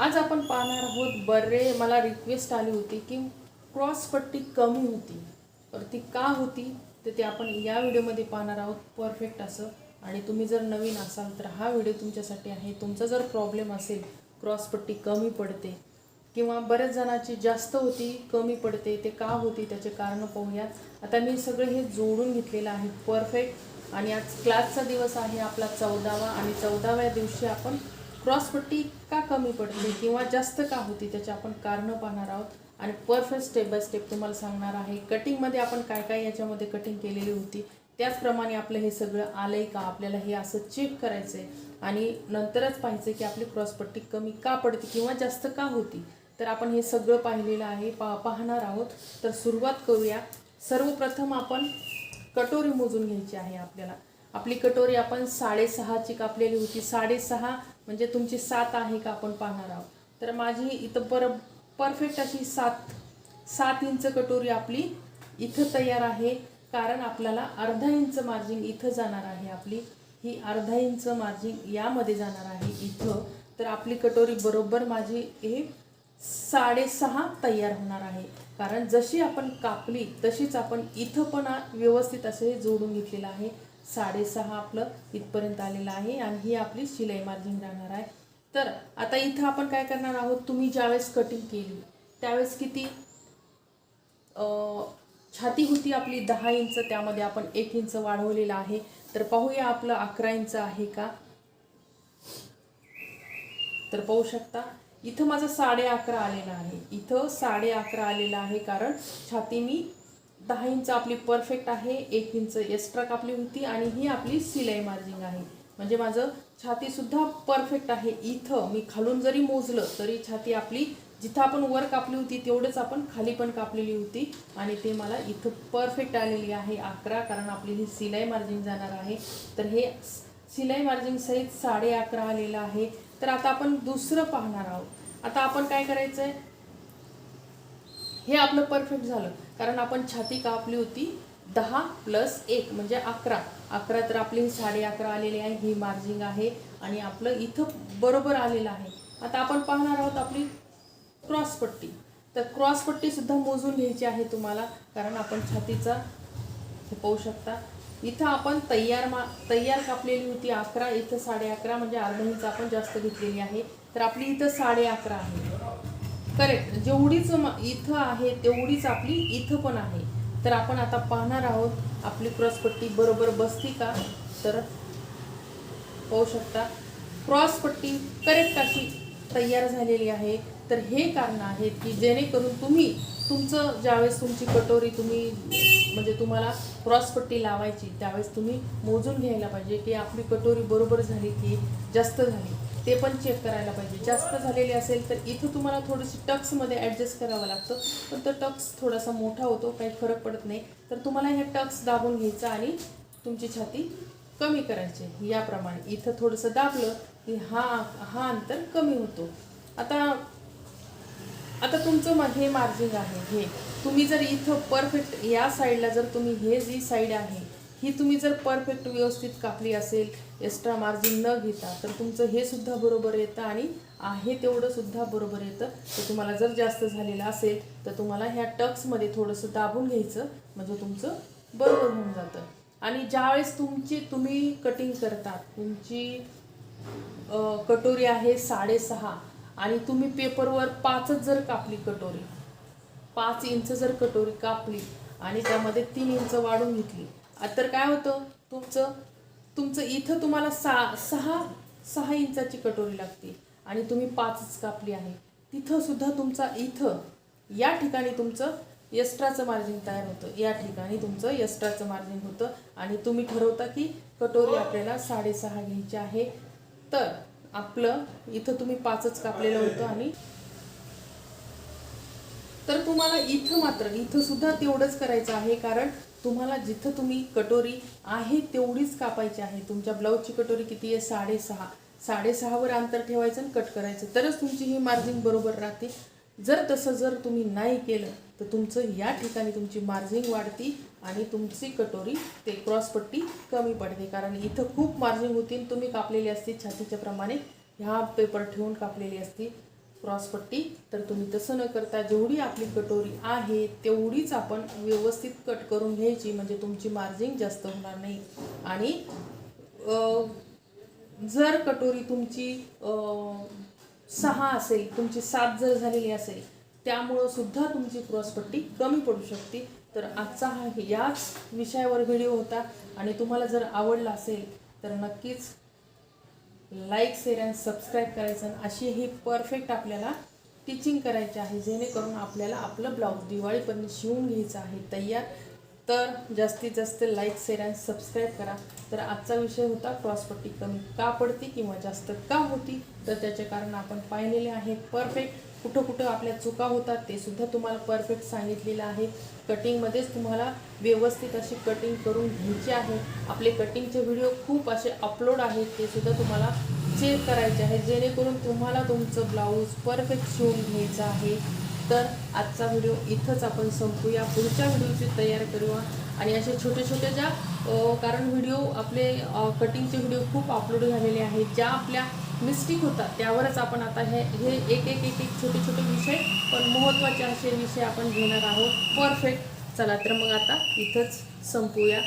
आज आपण पाहणार आहोत बरे मला रिक्वेस्ट आली होती की क्रॉस पट्टी कमी होती. तर ती का होती? तर ते आपण या व्हिडिओमध्ये पाहणार आहोत. परफेक्ट असं. आणि तुम्ही जर नवीन असाल तर हा व्हिडिओ तुमच्यासाठी आहे. तुमचा जर प्रॉब्लेम असेल क्रॉस पट्टी कमी पडते किंवा बऱ्याच जणाची जास्त होती कमी पडते ते का होती त्याचे कारणं पाहूयात. आता मी सगळं हे जोडून घेतलेलं आहे. परफेक्ट आणि आज क्लासचा दिवस आहे आपला चौदावा आणि चौदाव्या दिवशी आपण क्रॉसपट्टी का कमी पडते किंवा जास्त का होती त्याचे आपण कारणं पाहणार आहोत. आणि परफेक्ट स्टेप बाय स्टेप तुम्हाला सांगणार आहे कटिंगमध्ये आपण काय काय याच्यामध्ये कटिंग केलेली होती त्याचप्रमाणे आपलं हे सगळं आलंय का? आपल्याला हे असं चेक करायचं आहे आणि नंतरच पाहायचं की आपली क्रॉसपट्टी कमी का पडते किंवा जास्त का होती. तर आपण हे सगळं पाहिलेलं आहे पा पाहणार आहोत. तर सुरुवात करूया. सर्वप्रथम आपण कटोरी मोजून घ्यायची आहे आपल्याला. आपली कटोरी आपण साडेसहाची कापलेली होती. साडेसहा म्हणजे तुमची सात आहे का आपण पाहणार आहोत? तर माझी इथं पर परफेक्ट अशी सात सात इंच कटोरी आपली इथं तयार आहे. कारण आपल्याला अर्धा इंच मार्जिन इथं जाणार आहे आपली. ही अर्धा इंच मार्जिन यामध्ये जाणार आहे इथं. तर आपली कटोरी बरोबर माझी हे साडेसहा तयार होणार आहे. कारण जशी आपण कापली तशीच आपण इथं पण व्यवस्थित असं हे जोडून घेतलेलं आहे. साडेसहा आपलं इथपर्यंत आलेलं आहे आणि ही आपली शिलाई मार्जिन राहणार आहे. तर आता इथं आपण काय करणार आहोत? तुम्ही ज्यावेळेस कटिंग केली त्यावेळेस किती छाती होती आपली? दहा इंच त्यामध्ये आपण एक इंच वाढवलेलं आहे. तर पाहूया आपलं अकरा इंच आहे का? तर पाहू शकता इथं माझं साडे अकरा आलेलं आहे. इथं साडे अकरा आलेलं आहे कारण छाती मी दहा इंच आपली परफेक्ट आहे एक इंच एक्स्ट्रा कापली होती आणि ही आपली सिलाई मार्जिंग आहे. म्हणजे माझं छातीसुद्धा परफेक्ट आहे. इथं मी खालून जरी मोजलं तरी छाती आपली जिथं आपण वर कापली होती तेवढंच आपण खाली पण कापलेली होती आणि ते मला इथं परफेक्ट आलेली आहे अकरा कारण आपली ही सिलाई मार्जिन जाणार आहे. तर हे सिलाई मार्जिन सहित साडे अकरा आलेलं आहे. तर आता आपण दुसरं पाहणार आहोत. आता आपण काय करायचं आहे हे आपलं परफेक्ट झालं. कारण आपण छाती कापली होती दहा प्लस एक म्हणजे अकरा. अकरा तर आपली साडे अकरा आलेली आहे ही मार्जिंग आहे आणि आपलं इथं बरोबर आलेलं आहे. आता आपण पाहणार आहोत आपली क्रॉसपट्टी तर क्रॉसपट्टीसुद्धा मोजून घ्यायची आहे तुम्हाला कारण आपण छातीचा हे पाहू शकता. इथं आपण तयार मा तयार कापलेली होती अकरा इथं साडे अकरा म्हणजे अर्धा इंच आपण जास्त घेतलेली आहे. तर आपली इथं साडे अकरा आहे. करेक्ट जेवढीच इथं आहे तेवढीच आपली इथं पण आहे. तर आपण आता पाहणार आहोत आपली क्रॉसपट्टी बरोबर बसती का? तर पाहू शकता. क्रॉसपट्टी करेक्ट अशी तयार झालेली आहे. तर हे कारण आहेत की जेणेकरून तुम्ही तुमचं ज्यावेळेस तुमची कटोरी तुम्ही म्हणजे तुम्हाला क्रॉसपट्टी लावायची त्यावेळेस तुम्ही मोजून घ्यायला पाहिजे की आपली कटोरी बरोबर झाली की जास्त झाली. ते पण चेक करायला पाहिजे. जास्त झालेली असेल तर इथं तुम्हाला थोडीशी टक्समध्ये ॲडजस्ट करावं लागतं. पण तो टक्स थोडासा मोठा होतो काही फरक पडत नाही. तर तुम्हाला हे टक्स दाबून घ्यायचं आणि तुमची छाती कमी करायची याप्रमाणे. इथं थोडंसं दाबलं की हा हा अंतर कमी होतो. आता आता तुमचं हे मार्जिंग आहे. हे. तुम्ही जर इथं परफेक्ट या साईडला जर तुम्ही हे जी साईड आहे ही तुम्ही जर परफेक्ट व्यवस्थित कापली असेल एक्स्ट्रा मार्जिन न घेता तर तुमचं हे सुद्धा बरोबर येतं आणि आहे तेवढं सुद्धा बरोबर येतं. तर तुम्हाला जर जास्त झालेलं असेल तर तुम्हाला ह्या टक्समध्ये थोडंसं दाबून घ्यायचं म्हणजे तुमचं बरोबर होऊन जातं. आणि ज्यावेळेस तुमची तुम्ही कटिंग करता तुमची कटोरी आहे साडेसहा आणि तुम्ही पेपरवर पाचच जर कापली कटोरी पाच इंच जर कटोरी कापली आणि त्यामध्ये तीन इंच वाढून घेतली तर काय होतं? तुमचं तुमचं इथं तुम्हाला सा सहा सहा इंचाची कटोरी लागते आणि तुम्ही पाचच कापली आहे. तिथंसुद्धा तुमचा इथं या ठिकाणी तुमचं एक्स्ट्राचं मार्जिन तयार होतं. या ठिकाणी तुमचं एक्स्ट्राचं मार्जिन होतं आणि तुम्ही ठरवता की कटोरी आपल्याला साडेसहा घ्यायची आहे. तर आपलं इथं तुम्ही पाचच कापलेलं होतं आणि तर तुम्हाला इथं मात्र इथं सुद्धा तेवढंच करायचं आहे कारण तुम्हाला जिथं तुम्ही कटोरी आहे तेवढीच कापायची आहे. तुमच्या ब्लाऊजची कटोरी किती आहे? साडेसहा. साडेसहावर अंतर ठेवायचं आणि कट करायचं. तरच तुमची ही मार्जिन बरोबर राहते. जर तसं जर तुम्ही नाही केलं तर तुमचं या ठिकाणी तुमची मार्जिंग वाढती आणि तुमची कटोरी ते क्रॉसपट्टी कमी पडते. कारण इथं खूप मार्जिंग होती आणि तुम्ही कापलेली असते छातीच्या प्रमाणे. ह्या पेपर ठेवून कापलेली असती क्रॉसपट्टी तर तुम्ही तसं न करता जेवढी आपली कटोरी आहे तेवढीच आपण व्यवस्थित कट करून घ्यायची म्हणजे तुमची मार्जिंग जास्त होणार नाही. आणि जर कटोरी तुमची सहा असेल तुमची सात जर झालेली असेल त्यामुळं सुद्धा तुमची क्रॉसपट्टी कमी पडू शकते. तर आजचा हा याच विषयावर व्हिडिओ होता. आणि तुम्हाला जर आवडला असेल तर नक्कीच लाईक शेअर अँड सबस्क्राईब करायचं अशी ही परफेक्ट आपल्याला टिचिंग करायची आहे जेणेकरून आपल्याला आपलं ब्लाऊज दिवाळीपर्यंत शिवून घ्यायचं आहे. तयार? तर जास्तीत जास्त लाईक शेअर अँड सबस्क्राईब करा. तर आजचा विषय होता क्रॉसपट्टी कमी का पडते किंवा जास्त का होती? तर त्याचे कारण आपण पाहिलेले आहे. परफेक्ट कुठं कुठं आपल्या चुका होतात ते सुद्धा तुम्हाला परफेक्ट सांगितलेलं आहे. कटिंगमध्येच तुम्हाला व्यवस्थित अशी कटिंग करून घ्यायची आहे. आपले कटिंगचे व्हिडिओ खूप असे अपलोड आहेत ते सुद्धा तुम्हाला चेक करायचे आहे जेणेकरून तुम्हाला तुमचं ब्लाऊज परफेक्ट शिवून घ्यायचं आहे. तर आजचा व्हिडिओ इथंच आपण संपूया. पुढच्या व्हिडिओची तयार करूया. आणि असे छोटे छोटे ज्या कारण व्हिडिओ आपले कटिंगचे व्हिडिओ खूप अपलोड झालेले आहेत ज्या आपल्या मिस्टेक होतात. त्यावरच आपण आता हे हे एक एक एक एक छोटे छोटे विषय पण महत्त्वाचे असे विषय आपण घेणार आहोत. परफेक्ट चला तर मग आता इथंच संपूया.